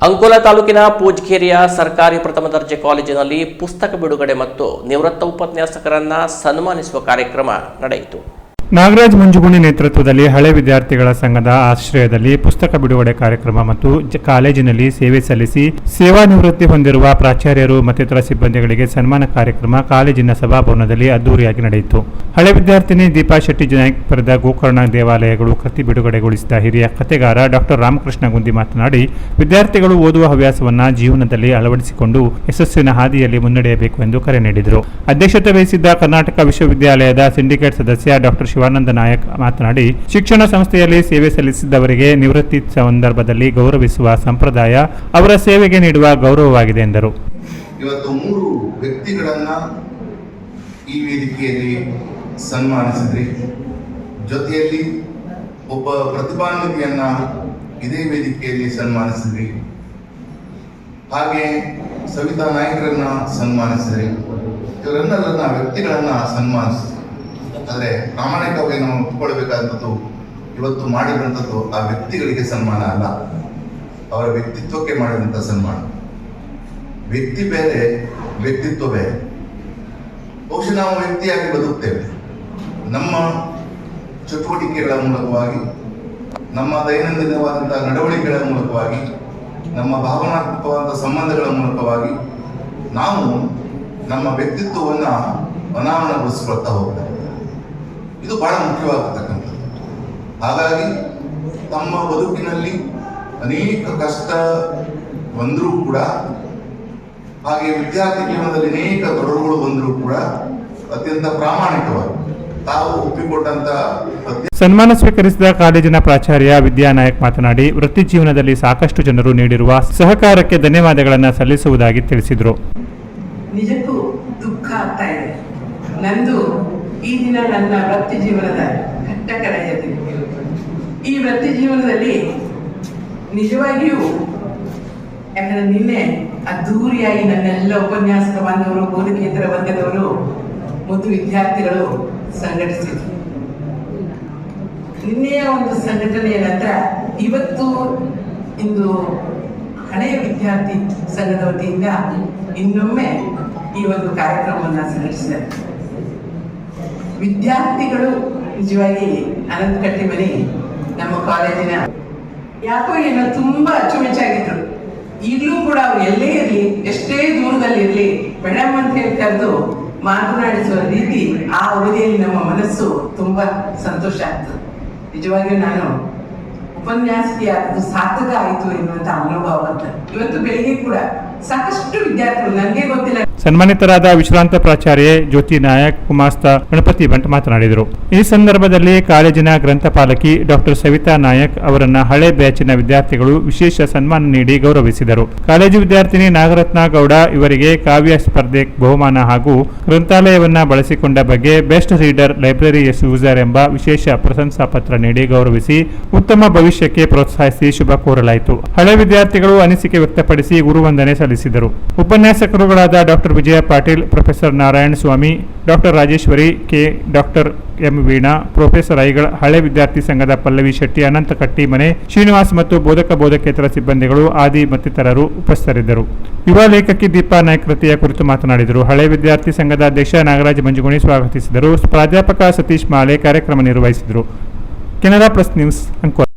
ಅಂಕೋಲ ತಾಲೂಕಿನ ಪೂಜ್ಕೇರಿಯ ಸರ್ಕಾರಿ ಪ್ರಥಮ ದರ್ಜೆ ಕಾಲೇಜಿನಲ್ಲಿ ಪುಸ್ತಕ ಬಿಡುಗಡೆ ಮತ್ತು ನಿವೃತ್ತ ಉಪನ್ಯಾಸಕರನ್ನ ಸನ್ಮಾನಿಸುವ ಕಾರ್ಯಕ್ರಮ ನಡೆಯಿತು. ನಾಗರಾಜ್ ಮಂಜುಗುಣಿ ನೇತೃತ್ವದಲ್ಲಿ ಹಳೆ ವಿದ್ಯಾರ್ಥಿಗಳ ಸಂಘದ ಆಶ್ರಯದಲ್ಲಿ ಪುಸ್ತಕ ಬಿಡುಗಡೆ ಕಾರ್ಯಕ್ರಮ ಮತ್ತು ಕಾಲೇಜಿನಲ್ಲಿ ಸೇವೆ ಸಲ್ಲಿಸಿ ಸೇವಾ ನಿವೃತ್ತಿ ಹೊಂದಿರುವ ಪ್ರಾಚಾರ್ಯರು ಮತ್ತಿತರ ಸಿಬ್ಬಂದಿಗಳಿಗೆ ಸನ್ಮಾನ ಕಾರ್ಯಕ್ರಮ ಕಾಲೇಜಿನ ಸಭಾಭವನದಲ್ಲಿ ಅದ್ದೂರಿಯಾಗಿ ನಡೆಯಿತು. ಹಳೆ ವಿದ್ಯಾರ್ಥಿನಿ ದೀಪಾ ಶೆಟ್ಟಿ ಜನಾಯಕ್ ಬರೆದ ಗೋಕರ್ಣ ದೇವಾಲಯಗಳು ಕೃತಿ ಬಿಡುಗಡೆಗೊಳಿಸಿದ ಹಿರಿಯ ಕಥೆಗಾರ ಡಾಕ್ಟರ್ ರಾಮಕೃಷ್ಣ ಗುಂದಿ ಮಾತನಾಡಿ, ವಿದ್ಯಾರ್ಥಿಗಳು ಓದುವ ಹವ್ಯಾಸವನ್ನು ಜೀವನದಲ್ಲಿ ಅಳವಡಿಸಿಕೊಂಡು ಯಶಸ್ಸಿನ ಹಾದಿಯಲ್ಲಿ ಮುನ್ನಡೆಯಬೇಕು ಎಂದು ಕರೆ ನೀಡಿದರು. ಅಧ್ಯಕ್ಷತೆ ವಹಿಸಿದ್ದ ಕರ್ನಾಟಕ ವಿಶ್ವವಿದ್ಯಾಲಯದ ಸಿಂಡಿಕೇಟ್ ಸದಸ್ಯ ಡಾಕ್ಟರ್ ಶಿವಾನಂದ ನಾಯಕ್ ಮಾತನಾಡಿ, ಶಿಕ್ಷಣ ಸಂಸ್ಥೆಯಲ್ಲಿ ಸೇವೆ ಸಲ್ಲಿಸಿದ್ದವರಿಗೆ ನಿವೃತ್ತಿ ಸಂದರ್ಭದಲ್ಲಿ ಗೌರವಿಸುವ ಸಂಪ್ರದಾಯ ಅವರ ಸೇವೆಗೆ ನೀಡುವ ಗೌರವವಾಗಿದೆ ಎಂದರು. ಈ ವೇದಿಕೆಯಲ್ಲಿ ಸನ್ಮಾನಿಸಿದ್ರಿ. ಜೊತೆಯಲ್ಲಿ ಒಬ್ಬ ಪ್ರತಿಭಾನ್ವಿತಿಯನ್ನ ಇದೇ ವೇದಿಕೆಯಲ್ಲಿ ಸನ್ಮಾನಿಸಿದ್ರಿ. ಹಾಗೆ ಸವಿತಾ ನಾಯಕರನ್ನ ಸನ್ಮಾನಿಸಿದ್ರಿ. ಇವರೆಲ್ಲರನ್ನ ವ್ಯಕ್ತಿಗಳನ್ನ ಸನ್ಮಾನಿಸಿದ್ರಿ. ಆದರೆ ಪ್ರಾಮಾಣಿಕವಾಗಿ ನಾವು ಒಪ್ಪಿಕೊಳ್ಬೇಕಾದಂಥದ್ದು ಇವತ್ತು ಮಾಡಿರುವಂಥದ್ದು ಆ ವ್ಯಕ್ತಿಗಳಿಗೆ ಸನ್ಮಾನ ಅಲ್ಲ. ಅವರ ವ್ಯಕ್ತಿತ್ವಕ್ಕೆ ಮಾಡಿದಂಥ ಸನ್ಮಾನ. ವ್ಯಕ್ತಿ ಬೇರೆ, ವ್ಯಕ್ತಿತ್ವ ಬೇರೆ. ಬಹುಶಃ ನಾವು ವ್ಯಕ್ತಿಯಾಗಿ ಬದುಕ್ತೇವೆ. ನಮ್ಮ ಚಟುವಟಿಕೆಗಳ ಮೂಲಕವಾಗಿ, ನಮ್ಮ ದೈನಂದಿನವಾದಂತಹ ನಡವಳಿಕೆಗಳ ಮೂಲಕವಾಗಿ, ನಮ್ಮ ಭಾವನಾತ್ಮಕವಾದ ಸಂಬಂಧಗಳ ಮೂಲಕವಾಗಿ ನಾವು ನಮ್ಮ ವ್ಯಕ್ತಿತ್ವವನ್ನು ಅನಾವರಣಗೊಳಿಸಿಕೊಳ್ತಾ ಹೋಗ್ತೇವೆ ಇದು ಬಹಳ ಮುಖ್ಯವಾಗಿರ್ತಕ್ಕಂಥದ್ದು. ಹಾಗಾಗಿ ತಮ್ಮ ಬದುಕಿನಲ್ಲಿ ಅನೇಕ ಕಷ್ಟ ಬಂದರೂ ಕೂಡ ಹಾಗೆ ವಿದ್ಯಾರ್ಥಿ ಜೀವನದಲ್ಲಿ ಅನೇಕ ತೊಡರುಗಳು ಬಂದರೂ ಕೂಡ ಅತ್ಯಂತ ಪ್ರಾಮಾಣಿಕವಾಗಿ ಸನ್ಮಾನ ಸ್ವೀಕರಿಸಿದ ಕಾಲೇಜಿನ ಪ್ರಾಚಾರ್ಯ ವಿದ್ಯಾನಾಯಕ್ ಮಾತನಾಡಿ ವೃತ್ತಿ ಜೀವನದಲ್ಲಿ ಸಾಕಷ್ಟು ಜನರು ನೀಡಿರುವ ಸಹಕಾರಕ್ಕೆ ಧನ್ಯವಾದಗಳನ್ನು ಸಲ್ಲಿಸುವುದಾಗಿ ತಿಳಿಸಿದರು. ನಿಜಕ್ಕೂ ದುಃಖ ಆಗ್ತಾ ಇದೆ. ನಂದು ಈ ದಿನ ನನ್ನ ವೃತ್ತಿ ಜೀವನದ ಕಟ್ಟಕಡೆಯ ದಿನ ಈ ವೃತ್ತಿ ಜೀವನದಲ್ಲಿ ನಿಜವಾಗಿಯೂ ಯಾಕಂದ್ರೆ ನಿನ್ನೆ ಅದ್ದೂರಿಯಾಗಿ ನನ್ನೆಲ್ಲ ಉಪನ್ಯಾಸಕ ಬಾಂಧವರು ಬೋಧಕೇತರ ವರ್ಗದವರು ಮತ್ತು ವಿದ್ಯಾರ್ಥಿಗಳು ಸಂಘಟಿಸಿದ್ರು ನಿನ್ನೆಯ ಒಂದು ಸಂಘಟನೆಯ ನಂತರ ಇವತ್ತು ಇಂದು ಹಳೆಯ ವಿದ್ಯಾರ್ಥಿ ಸಂಘದ ವತಿಯಿಂದ ಇನ್ನೊಮ್ಮೆ ಈ ಒಂದು ಕಾರ್ಯಕ್ರಮವನ್ನು ಸಂಘಟಿಸಿದ್ದಾರೆ. ವಿದ್ಯಾರ್ಥಿಗಳು ನಿಜವಾಗಿ ಅನಂತ ಕಟ್ಟಿಮನಿ ನಮ್ಮ ಕಾಲೇಜಿನ ಯಾಕೋ ಏನೋ ತುಂಬಾ ಅಚ್ಚುಮೆಚ್ಚಾಗಿದ್ರು. ಈಗಲೂ ಕೂಡ ಅವ್ರು ಎಲ್ಲೇ ಇರಲಿ, ಎಷ್ಟೇ ದೂರದಲ್ಲಿ ಇರಲಿ ಮೇಡಮ್ ಅಂತ ಹೇಳಿ ಕರೆದು ಮಾತನಾಡಿಸುವ ರೀತಿ ಆ ಅವಧಿಯಲ್ಲಿ ನಮ್ಮ ಮನಸ್ಸು ತುಂಬಾ ಸಂತೋಷ ಆಯ್ತು ನಿಜವಾಗಿಯೂ ನಾನು ಉಪನ್ಯಾಸಕಿ ಅದು ಸಾರ್ಥಕ ಆಯಿತು ಎನ್ನುವಂತ ಅನುಭವ ಇವತ್ತು ಬೆಳಿಗ್ಗೆ ಕೂಡ ಸಾಕಷ್ಟು ವಿದ್ಯಾರ್ಥಿಗಳು ನನಗೆ ಗೊತ್ತಿಲ್ಲ ಸನ್ಮಾನಿತರಾದ ವಿಶ್ರಾಂತ ಪ್ರಾಚಾರ್ಯ ಜ್ಯೋತಿ ನಾಯಕ್ ಕುಮಾಸ್ತ ಗಣಪತಿ ಭಟ್ ಮಾತನಾಡಿದರು. ಈ ಸಂದರ್ಭದಲ್ಲಿ ಕಾಲೇಜಿನ ಗ್ರಂಥಪಾಲಕಿ ಡಾಕ್ಟರ್ ಸವಿತಾ ನಾಯಕ್ ಅವರನ್ನ ಹಳೆ ಬ್ಯಾಚಿನ ವಿದ್ಯಾರ್ಥಿಗಳು ವಿಶೇಷ ಸನ್ಮಾನ ನೀಡಿ ಗೌರವಿಸಿದರು. ಕಾಲೇಜು ವಿದ್ಯಾರ್ಥಿನಿ ನಾಗರತ್ನ ಗೌಡ ಇವರಿಗೆ ಕಾವ್ಯ ಸ್ಪರ್ಧೆ ಬಹುಮಾನ ಹಾಗೂ ಗ್ರಂಥಾಲಯವನ್ನ ಬಳಸಿಕೊಂಡ ಬಗ್ಗೆ best reader library S user ಎಂಬ ವಿಶೇಷ ಪ್ರಶಂಸಾ ಪತ್ರ ನೀಡಿ ಗೌರವಿಸಿ ಉತ್ತಮ ಭವಿಷ್ಯಕ್ಕೆ ಪ್ರೋತ್ಸಾಹಿಸಿ ಶುಭ ಕೋರಲಾಯಿತು. ಹಳೆ ವಿದ್ಯಾರ್ಥಿಗಳು ಅನಿಸಿಕೆ ವ್ಯಕ್ತಪಡಿಸಿ ಗುರುವಂದನೆ ಸಲ್ಲಿಸಿದರು. ಉಪನ್ಯಾಸಕರುಗಳಾದ doctor Vijaya Patil, professor Narayana Swamy, doctor Rajeshwari K, doctor M Veena, professor ಐಗಳ ಹಳೆ ವಿದ್ಯಾರ್ಥಿ ಸಂಘದ ಪಲ್ಲವಿ ಶೆಟ್ಟಿ ಅನಂತ ಕಟ್ಟಿಮನೆ ಶ್ರೀನಿವಾಸ್ ಮತ್ತು ಬೋಧಕ ಬೋಧಕೇತರ ಸಿಬ್ಬಂದಿಗಳು, ಆದಿ ಮತ್ತಿತರರು ಉಪಸ್ಥಿತರಿದ್ದರು. ಯುವ ಲೇಖಕಿ ದೀಪಾ ನಾಯ್ಕ ಕುರಿತು ಮಾತನಾಡಿದರು. ಹಳೆ ವಿದ್ಯಾರ್ಥಿ ಸಂಘದ ಅಧ್ಯಕ್ಷ ನಾಗರಾಜ್ ಮಂಜುಗುಣಿ ಸ್ವಾಗತಿಸಿದರು. ಪ್ರಾಧ್ಯಾಪಕ ಸತೀಶ್ ಮಾಲೆ ಕಾರ್ಯಕ್ರಮ ನಿರ್ವಹಿಸಿದರು. Canara press news Ankola.